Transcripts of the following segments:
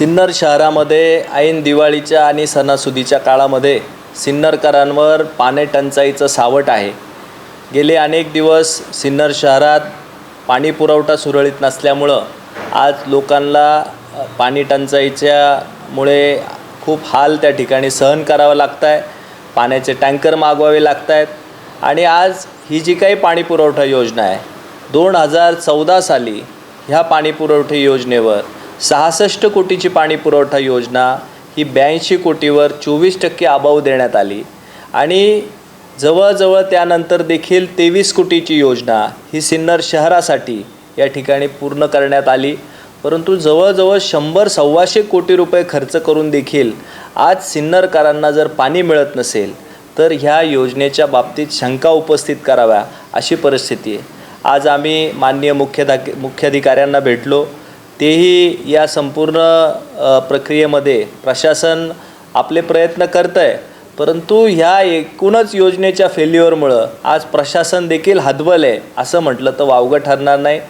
सिन्नर शहरामध्ये ऐन दिवाळीच्या आणि सणासुदीच्या काळामध्ये सिन्नरकरांवर पाणी टंचाईचं सावट आहे. गेले अनेक दिवस सिन्नर शहरात पाणी पुरवठा सुरळीत नसल्यामुळं आज लोकांना पाणी टंचाईच्यामुळे खूप हाल त्या ठिकाणी सहन करावं लागत आहे पाण्याचे टँकर मागवावे लागत आहेत आणि आज ही जी काही पाणी पुरवठा योजना आहे दोन हजार चौदा साली ह्या पाणी पुरवठा योजनेवर सहासष्ट कोटीची पाणी पुरवठा योजना ही ब्याऐंशी कोटीवर चोवीस टक्के अभाव देण्यात आली. आणि जवळजवळ त्यानंतर देखील तेवीस कोटीची योजना ही सिन्नर शहरासाठी या ठिकाणी पूर्ण करण्यात आली. परंतु जवळजवळ शंभर सव्वाशे कोटी रुपये खर्च करून देखील आज सिन्नरकरांना जर पाणी मिळत नसेल तर ह्या योजनेच्या बाबतीत शंका उपस्थित कराव्या अशी परिस्थिती आहे. आज आम्ही माननीय मुख्याधा मुख्याधिकाऱ्यांना भेटलो. तेही या संपूर्ण प्रक्रियेमध्ये प्रशासन आपले प्रयत्न करतं आहे परंतु ह्या एकूणच योजनेच्या फेल्युअरमुळं आज प्रशासन देखील हतबल आहे असं म्हटलं तर वावगं ठरणार नाही.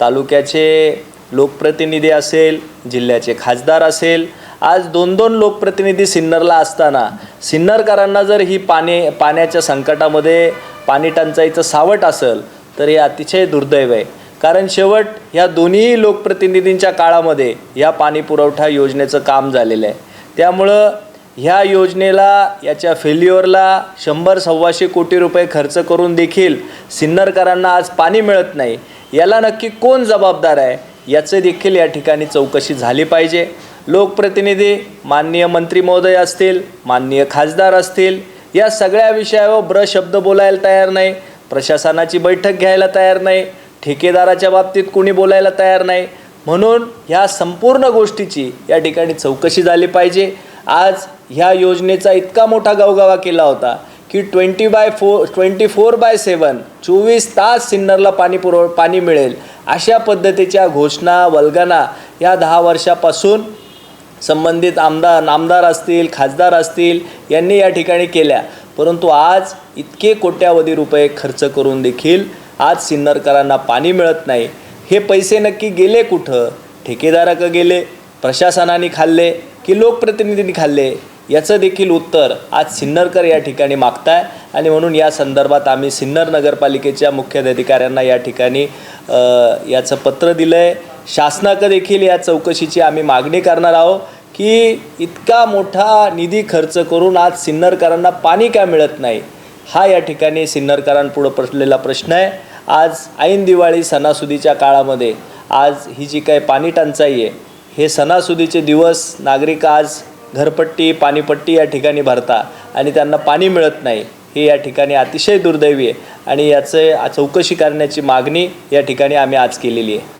तालुक्याचे लोकप्रतिनिधी असेल जिल्ह्याचे खासदार असेल आज दोन दोन लोकप्रतिनिधी सिन्नरला असताना सिन्नरकरांना जर ही पाणी पाण्याच्या संकटामध्ये पाणी टंचाईचं सावट असेल तर हे अतिशय दुर्दैव आहे. कारण शेवट ह्या दोन्ही लोकप्रतिनिधींच्या काळामध्ये या पाणी पुरवठा योजनेचं काम झालेलं आहे. त्यामुळं ह्या योजनेला याच्या फेल्युअरला शंभर सव्वाशे कोटी रुपये खर्च करून देखील सिन्नरकरांना आज पाणी मिळत नाही याला नक्की कोण जबाबदार आहे याचं देखील या ठिकाणी चौकशी झाली पाहिजे. लोकप्रतिनिधी माननीय मंत्री महोदय असतील माननीय खासदार असतील या सगळ्या विषयावर ब्र शब्द बोलायला तयार नाही प्रशासनाची बैठक घ्यायला तयार नाही ठेकेदाराच्या बाबतीत कोणी बोलायला तयार नाही. म्हणून ह्या संपूर्ण गोष्टीची या ठिकाणी चौकशी झाली पाहिजे. आज ह्या योजनेचा इतका मोठा गवगवा केला होता की twenty by four twenty four by seven चोवीस तास सिन्नरला पाणी पुरव पाणी मिळेल. अशा पद्धतीच्या घोषणा वल्गना या दहा वर्षापासून संबंधित आमदार आमदार असतील खासदार असतील यांनी या ठिकाणी केल्या. परंतु आज इतके कोट्यावधी रुपये खर्च करून देखील आज सिन्नरकरांना पाणी मिळत नाही. हे पैसे नक्की गेले कुठं? ठेकेदाराकं गेले प्रशासनाने खाल्ले की लोकप्रतिनिधींनी खाल्ले? याचं देखील उत्तर आज सिन्नरकर या ठिकाणी मागताय आणि म्हणून या संदर्भात आम्ही सिन्नर नगरपालिकेच्या मुख्याधिकाऱ्यांना या ठिकाणी याचं पत्र दिलं आहे शासनाकं देखील या चौकशीची आम्ही मागणी करणार आहोत की इतका मोठा निधी खर्च करून आज सिन्नरकरांना पाणी का मिळत नाही? हा या ठिकाणी सिन्नरकरांपुढं पडलेला प्रश्न आहे. आज ऐन दिवाळी सणासुदीच्या काळामध्ये आज ही जी काही पाणी टंचाई आहे हे सणासुदीचे दिवस नागरिक आज घरपट्टी पाणीपट्टी या ठिकाणी भरता आणि त्यांना पाणी मिळत नाही हे या ठिकाणी अतिशय दुर्दैवी आहे आणि याचं चौकशी करण्याची मागणी या ठिकाणी आम्ही आज केलेली आहे.